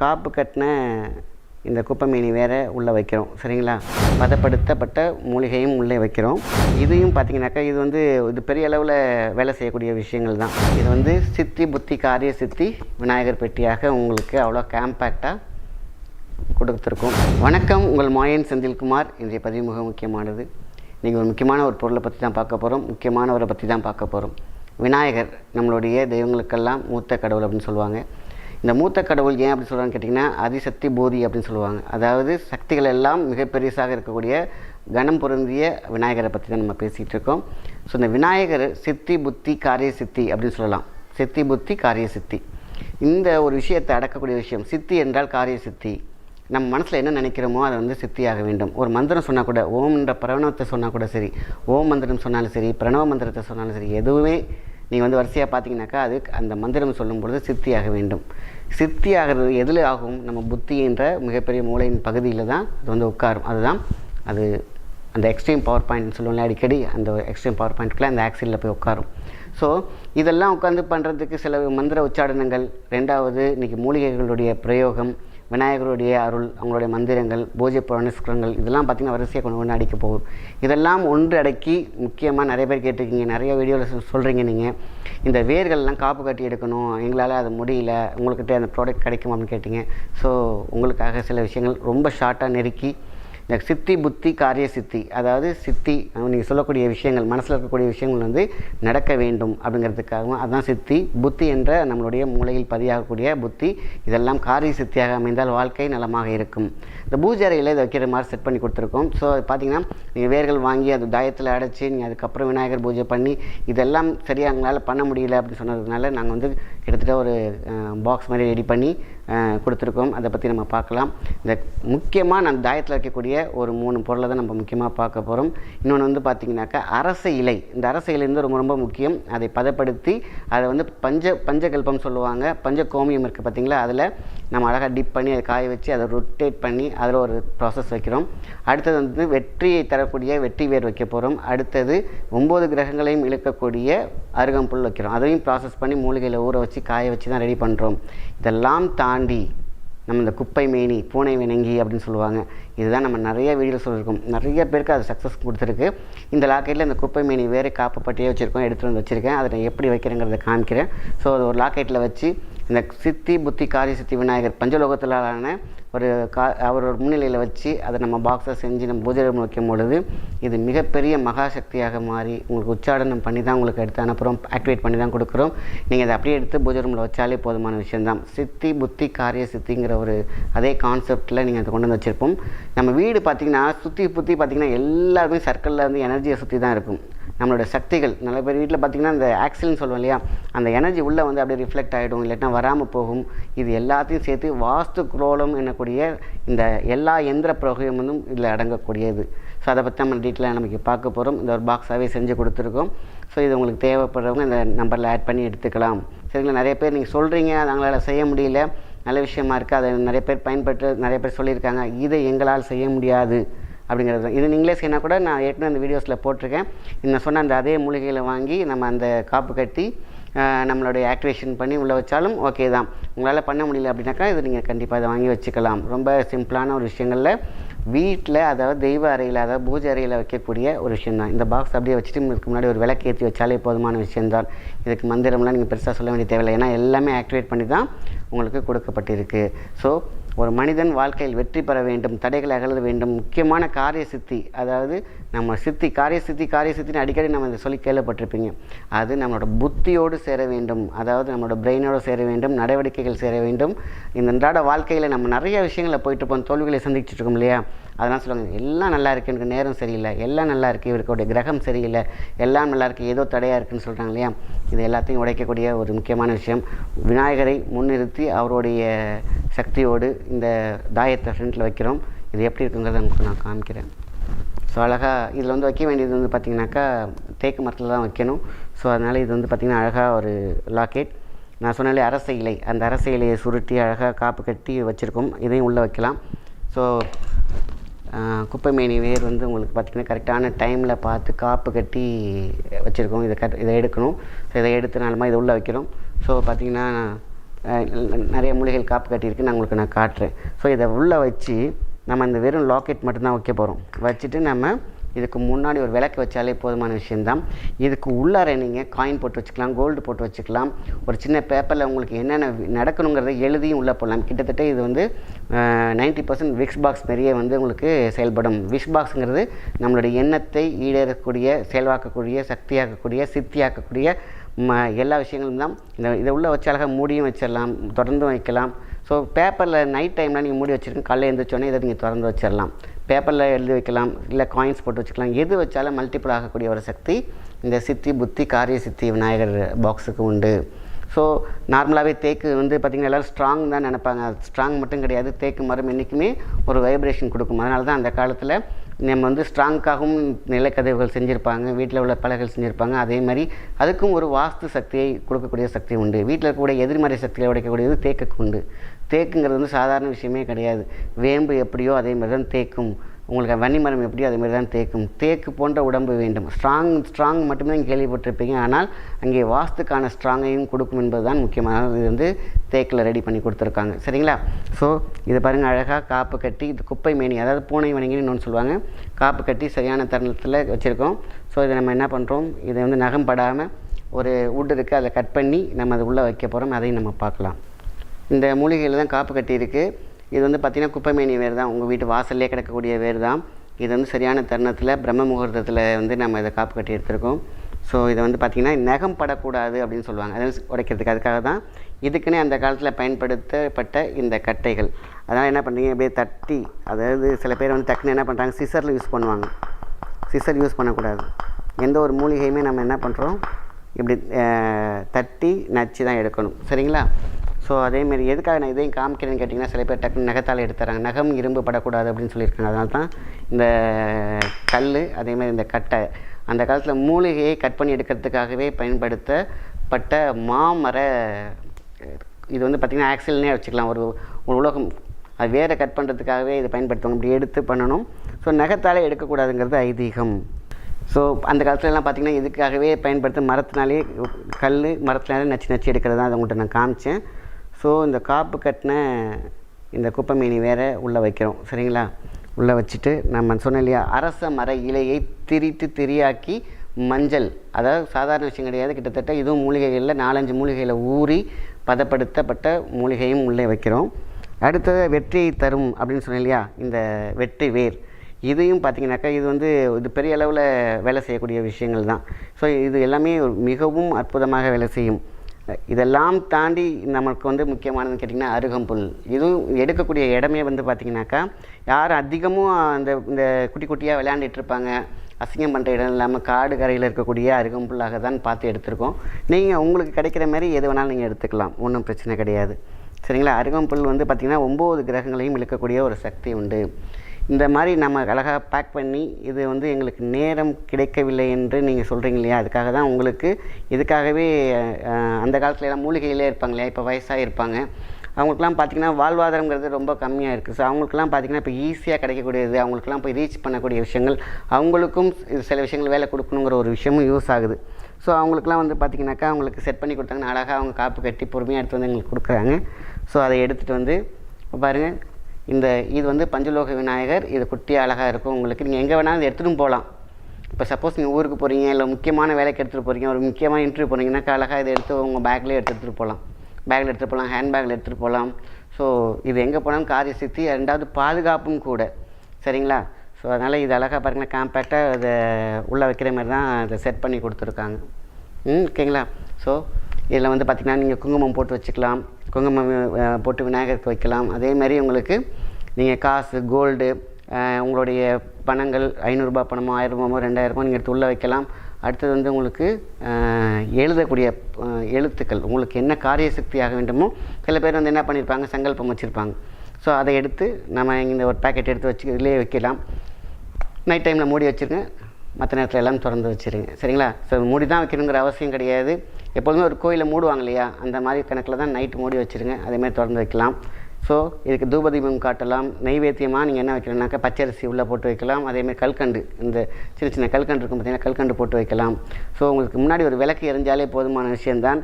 காப்பு கட்டின இந்த குப்பைமேனி வேறு உள்ளே வைக்கிறோம் சரிங்களா? பதப்படுத்தப்பட்ட மூலிகையும் உள்ளே வைக்கிறோம். இதையும் பார்த்திங்கனாக்கா இது வந்து இது பெரிய அளவில் வேலை செய்யக்கூடிய விஷயங்கள் தான். இது வந்து சித்தி புத்தி காரிய சித்தி விநாயகர் பெட்டியாக உங்களுக்கு அவ்வளோ கேம்பேக்டாக கொடுத்துருக்கோம். வணக்கம் உங்கள் மாயன் செந்தில்குமார். இன்றைய பதிவு மிக முக்கியமானது. நீங்கள் ஒரு முக்கியமான ஒரு பொருளை பற்றி தான் பார்க்க போகிறோம் முக்கியமானவரை பற்றி தான் பார்க்க போகிறோம் விநாயகர் நம்மளுடைய தெய்வங்களுக்கெல்லாம் மூத்த கடவுள் அப்படின்னு சொல்லுவாங்க. இந்த மூத்த கடவுள் ஏன் அப்படி சொல்கிறான்னு கேட்டிங்கன்னா அதிசக்தி போதி அப்படின்னு சொல்லுவாங்க. அதாவது சக்திகள் எல்லாம் மிகப்பெரியசாக இருக்கக்கூடிய கணம் பொருந்திய விநாயகரை பற்றி தான் நம்ம பேசிகிட்டு இருக்கோம். ஸோ இந்த விநாயகர் சித்தி புத்தி காரிய சித்தி அப்படின்னு சொல்லலாம். சித்தி புத்தி காரிய சித்தி. இந்த ஒரு விஷயத்தை அடக்கக்கூடிய விஷயம் சித்தி என்றால் காரிய சித்தி. நம்ம மனசில் என்ன நினைக்கிறோமோ அதை வந்து சித்தியாக வேண்டும். ஒரு மந்திரம் சொன்னால் கூட ஓம்ன்ற பிரணவத்தை சொன்னால் கூட சரி ஓம் மந்திரம் சொன்னாலும் சரி பிரணவ மந்திரத்தை சொன்னாலும் சரி எதுவுமே நீங்கள் வந்து வரிசையாக பார்த்தீங்கன்னாக்கா அது அந்த மந்திரம் சொல்லும் பொழுது சித்தியாக வேண்டும். சித்தி ஆகிறது எதில் ஆகும்? நம்ம புத்தி என்ற மிகப்பெரிய மூளையின் பகுதியில் தான் அது வந்து உட்காரும். அதுதான் அது அந்த எக்ஸ்ட்ரீம் பவர் பாயிண்ட்னு சொல்லுவோம்ல அடிக்கடி அந்த எக்ஸ்ட்ரீம் பவர் பாயிண்ட்குள்ளே அந்த ஆக்சிலில் போய் உட்காரும். ஸோ இதெல்லாம் உட்காந்து பண்ணுறதுக்கு சில மந்திர உச்சாடனங்கள் ரெண்டாவது இன்றைக்கி மூலிகைகளுடைய பிரயோகம். விநாயகருடைய அருள் அவங்களுடைய மந்திரங்கள் பூஜை புரணுஸ்கரங்கள் இதெல்லாம் பார்த்திங்கன்னா வரிசையாக கொண்டு கொண்டு அடிக்க போகும். இதெல்லாம் ஒன்று அடக்கி முக்கியமாக நிறைய பேர் கேட்டிருக்கீங்க நிறைய வீடியோவில் சொல்கிறீங்க நீங்கள் இந்த வேர்கள்லாம் காப்பு கட்டி எடுக்கணும் எங்களால் அது முடியல உங்கள்கிட்ட அந்த ப்ராடக்ட் கிடைக்கும் அப்படின்னு கேட்டிங்க. ஸோ உங்களுக்காக சில விஷயங்கள் ரொம்ப ஷார்ட்டாக நெருக்கி இந்த சித்தி புத்தி காரிய சித்தி. அதாவது சித்தி நீங்கள் சொல்லக்கூடிய விஷயங்கள் மனசில் இருக்கக்கூடிய விஷயங்கள் வந்து நடக்க வேண்டும் அப்படிங்கிறதுக்காகவும் அதுதான் சித்தி. புத்தி என்ற நம்மளுடைய மூளையில் பதியாகக்கூடிய புத்தி. இதெல்லாம் காரிய சித்தியாக அமைந்தால் வாழ்க்கை நலமாக இருக்கும். இந்த பூஜை அறையில் இதை வைக்கிற மாதிரி செட் பண்ணி கொடுத்துருக்கோம். ஸோ பார்த்தீங்கன்னா நீங்கள் வேர்கள் வாங்கி அது தாயத்தில் அடைச்சி நீங்கள் அதுக்கப்புறம் விநாயகர் பூஜை பண்ணி இதெல்லாம் சரியாக எங்களால் பண்ண முடியல அப்படின்னு சொன்னதுனால நாங்கள் வந்து கிட்டத்தட்ட ஒரு பாக்ஸ் மாதிரி ரெடி பண்ணி கொடுத்துருக்கோம். அதை பற்றி நம்ம பார்க்கலாம். இந்த முக்கியமாக நம்ம தாயத்தில் வைக்கக்கூடிய ஒரு மூணு பொருளை தான் நம்ம முக்கியமாக பார்க்க போகிறோம் இன்னொன்று வந்து பார்த்திங்கனாக்கா அரச இலை. இந்த அரச இலை வந்து ரொம்ப ரொம்ப முக்கியம். அதை பதப்படுத்தி அதை வந்து பஞ்ச பஞ்சகல்பம் சொல்லுவாங்க. பஞ்ச கோமியம் இருக்குது பார்த்திங்களா அதில் நம்ம அழகாக டிப் பண்ணி அதை காய வச்சு அதை ரொட்டேட் பண்ணி அதில் ஒரு ப்ராசஸ் வைக்கிறோம். அடுத்தது வந்து வெற்றியை தரக்கூடிய வெற்றி வேர் வைக்க போகிறோம் அடுத்தது ஒம்பது கிரகங்களையும் இழுக்கக்கூடிய அருகம்புல் வைக்கிறோம். அதையும் ப்ராசஸ் பண்ணி மூலிகையில் ஊற வச்சு காய வச்சு தான் ரெடி பண்ணுறோம் இதெல்லாம் தாண்டி நம்ம இந்த குப்பை மேனி பூனை வினங்கி அப்படின்னு சொல்லுவாங்க. இதுதான் நம்ம நிறைய வீடியோ சொல்லியிருக்கோம். நிறைய பேருக்கு அது சக்ஸஸ் கொடுத்துருக்கு. இந்த லாக்கெட்டில் இந்த குப்பை மேனி வேறு காப்பு பட்டியே வச்சுருக்கோம் எடுத்துகிட்டு வந்து வச்சுருக்கேன். அதை நான் எப்படி வைக்கிறேங்கிறத காமிக்கிறேன். ஸோ அது ஒரு லாக்கெட்டில் வச்சு இந்த சித்தி புத்தி காரி சித்தி விநாயகர் பஞ்சலோகத்திலான ஒரு கா அவரோட முன்னிலையில் வச்சு அதை நம்ம பாக்ஸை செஞ்சு நம்ம பூஜை ரூம் வைக்கும் பொழுது இது மிகப்பெரிய மகாசக்தியாக மாறி உங்களுக்கு உச்சாடனம் பண்ணி தான் உங்களுக்கு எடுத்து அனுப்புகிறோம் ஆக்டிவேட் பண்ணி தான் கொடுக்குறோம். நீங்கள் அதை அப்படியே எடுத்து பூஜை ரூமில் வச்சாலே போதுமான விஷயம்தான். சித்தி புத்தி காரிய சித்திங்கிற ஒரு அதே கான்செப்டில் நீங்கள் அதை கொண்டு வந்து வச்சுருப்போம். நம்ம வீடு பார்த்திங்கன்னா சுற்றி புத்தி பார்த்திங்கன்னா எல்லாருமே சர்க்கிளில் வந்து எனர்ஜியை சுற்றி தான் இருக்கும். நம்மளோட சக்திகள் நல்ல பேர் வீட்டில் பார்த்திங்கன்னா அந்த ஆக்சிடென்ட் சொல்லுவோம் இல்லையா அந்த எனர்ஜி உள்ளே வந்து அப்படியே ரிஃப்ளெக்ட் ஆகிடும் இல்லாட்டினா வராமல் போகும். இது எல்லாத்தையும் சேர்த்து வாஸ்து குரோலம் என்னக்கூடிய இந்த எல்லா எந்திர பிரயோகமும் இதில் அடங்கக்கூடியது. ஸோ அதை பற்றி நம்ம டீட்டெயிலாக நமக்கு பார்க்க போகிறோம் இந்த ஒரு பாக்ஸாகவே செஞ்சு கொடுத்துருக்கோம். ஸோ இது உங்களுக்கு தேவைப்படுறவங்க இந்த நம்பரில் ஆட் பண்ணி எடுத்துக்கலாம். சரிங்களா? நிறைய பேர் நீங்கள் சொல்கிறீங்க அதை அவங்களால செய்ய முடியல. நல்ல விஷயமா இருக்குது அதை நிறைய பேர் பயன்பட்டு நிறைய பேர் சொல்லியிருக்காங்க. இதை எங்களால் செய்ய முடியாது அப்படிங்கிறது இது நீங்களே செய்யினா கூட நான் ஏற்கனவே அந்த வீடியோஸில் போட்டிருக்கேன். நான் சொன்ன அந்த அதே மூலிகையில் வாங்கி நம்ம அந்த காப்பு கட்டி நம்மளுடைய ஆக்டிவேஷன் பண்ணி உள்ளே வச்சாலும் ஓகே தான். உங்களால் பண்ண முடியல அப்படின்னாக்கா இது நீங்கள் கண்டிப்பாக இதை வாங்கி வச்சுக்கலாம். ரொம்ப சிம்பிளான ஒரு விஷயங்களில் வீட்டில் அதாவது தெய்வ அறையில் அதாவது பூஜை அறையில் வைக்கக்கூடிய ஒரு விஷயம் தான் இந்த பாக்ஸ் அப்படியே வச்சுட்டு இதுக்கு முன்னாடி ஒரு விளக்கு ஏற்றி வச்சாலே போதுமான விஷயம்தான். இதுக்கு மந்திரம்லாம் நீங்கள் பெருசாக சொல்ல வேண்டிய தேவையில்லை. ஏன்னா எல்லாமே ஆக்டிவேட் பண்ணி தான் உங்களுக்கு கொடுக்கப்பட்டிருக்கு. ஸோ ஒரு மனிதன் வாழ்க்கையில் வெற்றி பெற வேண்டும் தடைகளை அகல வேண்டும். முக்கியமான காரிய சித்தி அதாவது நம்ம சித்தி காரிய சித்தி காரிய சித்தின்னு அடிக்கடி நம்ம இதை சொல்லி கேள்விப்பட்டிருப்பீங்க. அது நம்மளோட புத்தியோடு சேர வேண்டும். அதாவது நம்மளோட பிரெயினோடு சேர வேண்டும் நடவடிக்கைகள் சேர வேண்டும். இந்த அன்றாட வாழ்க்கையில் நம்ம நிறைய விஷயங்களை போயிட்டு இருப்போம் தோல்விகளை சந்திச்சுட்டு இருக்கோம் இல்லையா? அதெல்லாம் சொல்லுவாங்க எல்லாம் நல்லா இருக்குது எனக்கு நேரம் சரியில்லை. எல்லாம் நல்லா இருக்குது இவருக்குடைய கிரகம் சரியில்லை. எல்லாம் நல்லா இருக்குது ஏதோ தடையாக இருக்குன்னு சொல்கிறாங்க இல்லையா? இது எல்லாத்தையும் உடைக்கக்கூடிய ஒரு முக்கியமான விஷயம். விநாயகரை முன்னிறுத்தி அவருடைய சக்தியோடு இந்த தாயத்தை ஃப்ரண்ட்டில் வைக்கிறோம். இது எப்படி இருக்குங்கிறத உங்களுக்கு நான் காமிக்கிறேன் ஸோ அழகாக இதில் வந்து வைக்க வேண்டியது வந்து பார்த்திங்கனாக்கா தேக்கு மரத்தில் தான் வைக்கணும். ஸோ அதனால் இது வந்து பார்த்திங்கன்னா அழகாக ஒரு லாக்கெட் நான் சொன்னாலே அரச இலை. அந்த அரச இலையை சுருட்டி அழகாக காப்பு கட்டி வச்சுருக்கோம். இதையும் உள்ளே வைக்கலாம். ஸோ குப்பைமேனி வேர் வந்து உங்களுக்கு பார்த்திங்கன்னா கரெக்டான டைமில் பார்த்து காப்பு கட்டி வச்சுருக்கோம். இதை கட் இதை எடுக்கணும். ஸோ இதை எடுத்து நாலுமா இதை உள்ளே வைக்கிறோம். ஸோ பார்த்திங்கன்னா நிறைய மூலிகைகள் காப்பு கட்டியிருக்கு. நான் உங்களுக்கு நான் காட்டுறேன். ஸோ இதை உள்ளே வச்சு நம்ம இந்த வெறும் லாக்கெட் மட்டும்தான் வைக்க போகிறோம் வச்சுட்டு நம்ம இதுக்கு முன்னாடி ஒரு விளக்கு வச்சாலே போதுமான விஷயந்தான் இதுக்கு உள்ளார நீங்கள் காயின் போட்டு வச்சுக்கலாம் கோல்டு போட்டு வச்சுக்கலாம். ஒரு சின்ன பேப்பரில் உங்களுக்கு என்னென்ன நடக்கணுங்கிறத எழுதியும் உள்ளே போடலாம். கிட்டத்தட்ட இது வந்து நைன்ட்டி பர்சன்ட் விக்ஸ் பாக்ஸ் நிறைய வந்து உங்களுக்கு செயல்படும். விஷ் பாக்ஸுங்கிறது நம்மளுடைய எண்ணத்தை ஈடேறக்கூடிய செயல்வாக்கக்கூடிய சக்தியாக்கக்கூடிய சித்தியாக்கக்கூடிய ம எல்லா விஷயங்களும் தான். இந்த இதை உள்ளே வச்சு அழகாக மூடியும் வச்சிடலாம் தொடர்ந்தும் வைக்கலாம். ஸோ பேப்பரில் நைட் டைமில் நீங்கள் மூடி வச்சுருக்கீங்க. காலையில் எழுந்திரிச்சோன்னே இதை நீங்கள் திறந்து வச்சிடலாம். பேப்பரில் எழுதி வைக்கலாம் இல்லை காயின்ஸ் போட்டு வச்சுக்கலாம். எது வச்சாலும் மல்டிபிள் ஆகக்கூடிய ஒரு சக்தி இந்த சித்தி புத்தி காரிய சித்தி விநாயகர் பாக்ஸுக்கு உண்டு. ஸோ நார்மலாகவே தேக்கு வந்து பார்த்திங்கன்னா எல்லோரும் ஸ்ட்ராங் தான் நினைப்பாங்க. ஸ்ட்ராங் மட்டும் கிடையாது. தேக்கு மரம் என்றைக்குமே ஒரு வைப்ரேஷன் கொடுக்கும். அதனால தான் அந்த காலத்தில் நம்ம வந்து ஸ்ட்ராங்காகவும் நிலக்கதவுகள் செஞ்சுருப்பாங்க வீட்டில் உள்ள பலகைகள் செஞ்சுருப்பாங்க. அதே மாதிரி அதுக்கும் ஒரு வாஸ்து சக்தியை கொடுக்கக்கூடிய சக்தி உண்டு. வீட்டில் இருக்கக்கூடிய எதிர்மறை சக்தியை உடைக்கக்கூடியது தேக்குக்கு உண்டு. தேக்குங்கிறது வந்து சாதாரண விஷயமே கிடையாது. வேம்பு எப்படியோ அதே மாதிரி தான் தேக்கும். உங்களுக்கு வன்னிமரம் எப்படி அதுமாரி தான் தேக்கும் தேக்கு போன்ற உடம்பு வேண்டும். ஸ்ட்ராங் ஸ்ட்ராங் மட்டுமே நீங்கள் கேள்விப்பட்டிருப்பீங்க. ஆனால் அங்கே வாஸ்துக்கான ஸ்ட்ராங்கையும் கொடுக்கும் என்பது தான் முக்கியமானது இது வந்து தேக்கில் ரெடி பண்ணி கொடுத்துருக்காங்க. சரிங்களா? ஸோ இதை பாருங்கள் அழகாக காப்பு கட்டி இது குப்பை மேனி அதாவது பூனை வணிகன்னு இன்னொன்று சொல்லுவாங்க. காப்பு கட்டி சரியான தருணத்தில் வச்சுருக்கோம். ஸோ இதை நம்ம என்ன பண்ணுறோம் இதை வந்து நகம் படாமல் ஒரு உட் இருக்குது அதை கட் பண்ணி நம்ம அதை உள்ளே வைக்க போகிறோம் அதையும் நம்ம பார்க்கலாம். இந்த மூலிகையில் தான் காப்பு கட்டி இருக்குது இது வந்து பார்த்திங்கன்னா குப்பைமேனி வேர் தான். உங்கள் வீட்டு வாசல்லே கிடக்கக்கூடிய வேர் தான். இது வந்து சரியான தருணத்தில் பிரம்ம முகூர்த்தத்தில் வந்து நம்ம இதை காப்பு கட்டி எடுத்திருக்கோம். ஸோ இதை வந்து பார்த்திங்கன்னா நகம் படக்கூடாது அப்படின்னு சொல்லுவாங்க. அதை உடைக்கிறதுக்கு அதுக்காக தான். இதுக்குன்னே அந்த காலத்தில் பயன்படுத்தப்பட்ட இந்த கட்டைகள். அதனால் என்ன பண்ணுறீங்க அப்படியே தட்டி அதாவது சில பேர் வந்து டக்குன்னு என்ன பண்ணுறாங்க சிசரில் யூஸ் பண்ணுவாங்க. சிசர் யூஸ் பண்ணக்கூடாது. எந்த ஒரு மூலிகையுமே நம்ம என்ன பண்ணுறோம் இப்படி தட்டி நச்சு தான் எடுக்கணும். சரிங்களா? ஸோ அதேமாரி எதுக்காக நான் இதையும் காமிக்கிறேன்னு கேட்டிங்கன்னா சில பேர் டக்குன்னு நகத்தால் எடுத்துறாங்க. நகம் இரும்பு படக்கூடாது அப்படின்னு சொல்லியிருக்காங்க. அதனால தான் இந்த கல் அதேமாதிரி இந்த கட்டை அந்த காலத்தில் மூலிகையை கட் பண்ணி எடுக்கிறதுக்காகவே பயன்படுத்தப்பட்ட மாமர இது வந்து பார்த்திங்கன்னா ஆக்சில்னே வச்சுக்கலாம். ஒரு ஒரு உலகம். அது வேற கட் பண்ணுறதுக்காகவே இதை பயன்படுத்துவாங்க. இப்படி எடுத்து பண்ணணும். ஸோ நகத்தாலே எடுக்கக்கூடாதுங்கிறது ஐதீகம். ஸோ அந்த காலத்துலலாம் பார்த்திங்கன்னா இதுக்காகவே பயன்படுத்த மரத்தினாலே கல் மரத்தினாலே நச்சு நச்சு எடுக்கிறது தான் அதை உங்கள்கிட்ட நான் காமிச்சேன். ஸோ இந்த காப்பு கட்டின இந்த குப்பை மீனி வேறு உள்ளே வைக்கிறோம். சரிங்களா? உள்ளே வச்சுட்டு நம்ம சொன்னோம் இல்லையா அரச மர இலையை திரித்து திரியாக்கி மஞ்சள். அதாவது சாதாரண விஷயம் கிடையாது. கிட்டத்தட்ட இதுவும் மூலிகைகளில் நாலஞ்சு மூலிகையில் ஊறி பதப்படுத்தப்பட்ட மூலிகையும் உள்ளே வைக்கிறோம். அடுத்தது வெற்றியை தரும் அப்படின்னு சொன்னேன் இல்லையா இந்த வெற்றி வேர். இதையும் பார்த்தீங்கன்னாக்கா இது வந்து இது பெரிய அளவில் வேலை செய்யக்கூடிய விஷயங்கள் தான். ஸோ இது எல்லாமே மிகவும் அற்புதமாக வேலை செய்யும். இதெல்லாம் தாண்டி நமக்கு வந்து முக்கியமானதுன்னு கேட்டிங்கன்னா அருகம்புல். இதுவும் எடுக்கக்கூடிய இடமே வந்து பார்த்திங்கனாக்கா யார் அதிகமும் அந்த இந்த குட்டி குட்டியாக விளையாண்டுட்டு இருப்பாங்க அசிங்கம் பண்ணுற இடம் இல்லாமல் காடு கரையில் இருக்கக்கூடிய அருகம்புல்லாக தான் பார்த்து எடுத்திருக்கோம். நீங்கள் உங்களுக்கு கிடைக்கிற மாதிரி எது வேணாலும் நீங்கள் எடுத்துக்கலாம். ஒன்றும் பிரச்சனை கிடையாது. சரிங்களா? அருகம்புல் வந்து பார்த்திங்கன்னா ஒம்பது கிரகங்களையும் இழுக்கக்கூடிய ஒரு சக்தி உண்டு. இந்த மாதிரி நம்ம அழகாக பேக் பண்ணி இது வந்து எங்களுக்கு நேரம் கிடைக்கவில்லை என்று நீங்கள் சொல்கிறீங்க இல்லையா? அதுக்காக தான் உங்களுக்கு இதுக்காகவே அந்த காலத்துல எல்லாம் மூலிகையிலே இருப்பாங்க இல்லையா? இப்போ வயசாக இருப்பாங்க. அவங்களுக்குலாம் பார்த்திங்கன்னா வாழ்வாதாரங்கிறது ரொம்ப கம்மியாக இருக்குது ஸோ அவங்களுக்குலாம் பார்த்திங்கன்னா இப்போ ஈஸியாக கிடைக்கக்கூடியது அவங்களுக்குலாம் போய் ரீச் பண்ணக்கூடிய விஷயங்கள் அவங்களுக்கும் சில விஷயங்கள் வேலை கொடுக்கணுங்கிற ஒரு விஷயமும் யூஸ் ஆகுது. ஸோ அவங்களுக்குலாம் வந்து பார்த்திங்கனாக்கா அவங்களுக்கு செட் பண்ணி கொடுத்தாங்கன்னா அழகாக அவங்க காப்பு கட்டி பொறுமையாக எடுத்து வந்து எங்களுக்கு கொடுக்குறாங்க. ஸோ அதை எடுத்துகிட்டு வந்து பாருங்கள் இந்த இது வந்து பஞ்சலோக விநாயகர் இது குட்டி அழகாக இருக்கும் உங்களுக்கு. நீங்கள் எங்கே வேணாலும் இதை எடுத்துகிட்டும் போகலாம் இப்போ சப்போஸ் நீங்கள் ஊருக்கு போகிறீங்க இல்லை முக்கியமான வேலைக்கு எடுத்துகிட்டு போகிறீங்க ஒரு முக்கியமான இன்டர்வியூ போகிறீங்கன்னாக்கா அழகாக இதை எடுத்து உங்கள் பேக்லேயே எடுத்துகிட்டு போகலாம் பேக்கில் எடுத்துகிட்டு போகலாம் ஹேண்ட் பேக்கில் எடுத்துகிட்டு போகலாம் ஸோ இது எங்கே போனாலும் காரிய சித்தி ரெண்டாவது பாதுகாப்பும் கூட. சரிங்களா? ஸோ அதனால் இது அழகாக பாருங்களேன் காம்பேக்டாக அதை உள்ளே வைக்கிற மாதிரி தான் அதை செட் பண்ணி கொடுத்துருக்காங்க. ம் ஓகேங்களா? ஸோ இதில் வந்து பார்த்திங்கன்னா நீங்கள் குங்குமம் போட்டு வச்சுக்கலாம். குங்குமம் போட்டு விநாயகருக்கு வைக்கலாம். அதே மாதிரி உங்களுக்கு நீங்கள் காசு கோல்டு உங்களுடைய பணங்கள் ஐநூறுரூபா பணமோ ஆயிரம் ரூபாமோ ரெண்டாயிரமோ நீங்கள் எடுத்து உள்ளே வைக்கலாம். அடுத்தது வந்து உங்களுக்கு எழுதக்கூடிய எழுத்துக்கள் உங்களுக்கு என்ன காரிய சக்தியாக வேண்டுமோ சில பேர் வந்து என்ன பண்ணியிருப்பாங்க சங்கல்பம் வச்சுருப்பாங்க. ஸோ அதை எடுத்து நம்ம இந்த ஒரு பேக்கெட் எடுத்து வச்சு இதிலே வைக்கலாம். நைட் டைமில் மூடி வச்சுருங்க. மற்ற நேரத்தில் எல்லாம் திறந்து வச்சுருங்க. சரிங்களா? ஸோ மூடி தான் வைக்கணுங்கிற அவசியம் கிடையாது. எப்போதுமே ஒரு கோயிலை மூடுவாங்க இல்லையா? அந்த மாதிரி கணக்கில் தான் நைட்டு மூடி வச்சுருங்க. அதேமாதிரி திறந்து வைக்கலாம். ஸோ இதுக்கு தூபதீபம் காட்டலாம். நெய்வேத்தியமாக நீங்கள் என்ன வைக்கணும்னாக்கா பச்சரிசி உள்ளே போட்டு வைக்கலாம். அதேமாதிரி கல்கண்டு இந்த சின்ன சின்ன கல்கண்டு இருக்கும் பார்த்தீங்கன்னா கல்கண்டு போட்டு வைக்கலாம். ஸோ உங்களுக்கு முன்னாடி ஒரு விளக்கு எரிஞ்சாலே போதுமான விஷயந்தான்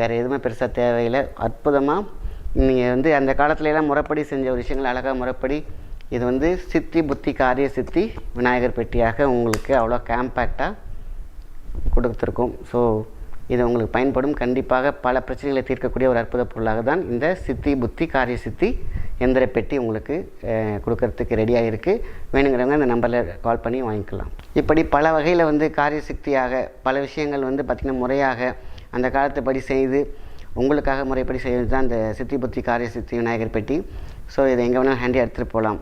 வேறு எதுவுமே பெருசாக தேவையில்லை. அற்புதமாக நீங்கள் வந்து அந்த காலத்துலலாம் முறைப்படி செஞ்ச ஒரு விஷயங்கள் அழகாக முறைப்படி இது வந்து சித்தி புத்தி காரிய சித்தி விநாயகர் பெட்டியாக உங்களுக்கு அவ்வளோ கேம்பேக்டாக கொடுத்துருக்கோம். ஸோ இது உங்களுக்கு பயன்படும். கண்டிப்பாக பல பிரச்சனைகளை தீர்க்கக்கூடிய ஒரு அற்புத பொருளாக தான் இந்த சித்தி புத்தி காரிய சித்தி எந்திர பெட்டி உங்களுக்கு கொடுக்கறதுக்கு ரெடியாக இருக்குது வேணுங்கிறவங்க இந்த நம்பரில் கால் பண்ணி வாங்கிக்கலாம். இப்படி பல வகையில் வந்து காரிய சக்தியாக பல விஷயங்கள் வந்து பார்த்திங்கன்னா முறையாக அந்த காலத்துப்படி செய்து உங்களுக்காக முறைப்படி செய்வது தான் இந்த சித்தி புத்தி காரிய சித்தி விநாயகர் பெட்டி. ஸோ இதை எங்கே வேணாலும் ஹேண்டி எடுத்துகிட்டு போகலாம்.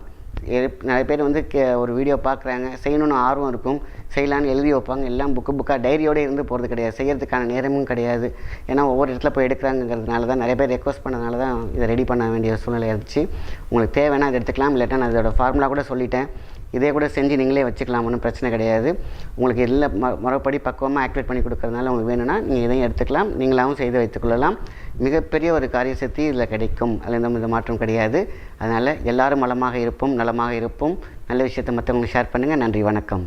நிறைய பேர் வந்து கே ஒரு வீடியோ பார்க்குறாங்க. செய்யணும்னு ஆர்வம் இருக்கும். செய்யலான்னு எழுதி வைப்பாங்க. எல்லாம் புக்கு புக்காக டைரியோடு இருந்து போகிறது கிடையாது. செய்கிறதுக்கான நேரமும் கிடையாது. ஏன்னா ஒவ்வொரு இடத்துல போய் எடுக்கிறாங்கிறதுனால தான் நிறைய பேர் ரெக்வஸ்ட் பண்ணதுனால தான் இதை ரெடி பண்ண வேண்டிய சூழ்நிலை இருந்துச்சு. உங்களுக்கு தேவைன்னா அதை எடுத்துக்கலாம். இல்லாட்டா நான் அதோட ஃபார்முலா கூட சொல்லிட்டேன். இதே கூட செஞ்சு நீங்களே வச்சுக்கலாம் ஒன்றும் பிரச்சனை கிடையாது. உங்களுக்கு இல்லை ம முறைப்படி பக்குவமாக ஆக்டிவேட் பண்ணி கொடுக்கறதுனால உங்களுக்கு வேணும்னா நீங்கள் இதையும் எடுத்துக்கலாம். நீங்களாகவும் செய்து வைத்துக்கொள்ளலாம் மிகப்பெரிய ஒரு காரிய சக்தி இதில் கிடைக்கும். அதில் எந்த வித மாற்றம் கிடையாது. அதனால் எல்லாரும் வளமாக இருப்போம் நலமாக இருப்போம். நல்ல விஷயத்தை மற்றவங்களுக்கு ஷேர் பண்ணுங்கள் நன்றி வணக்கம்.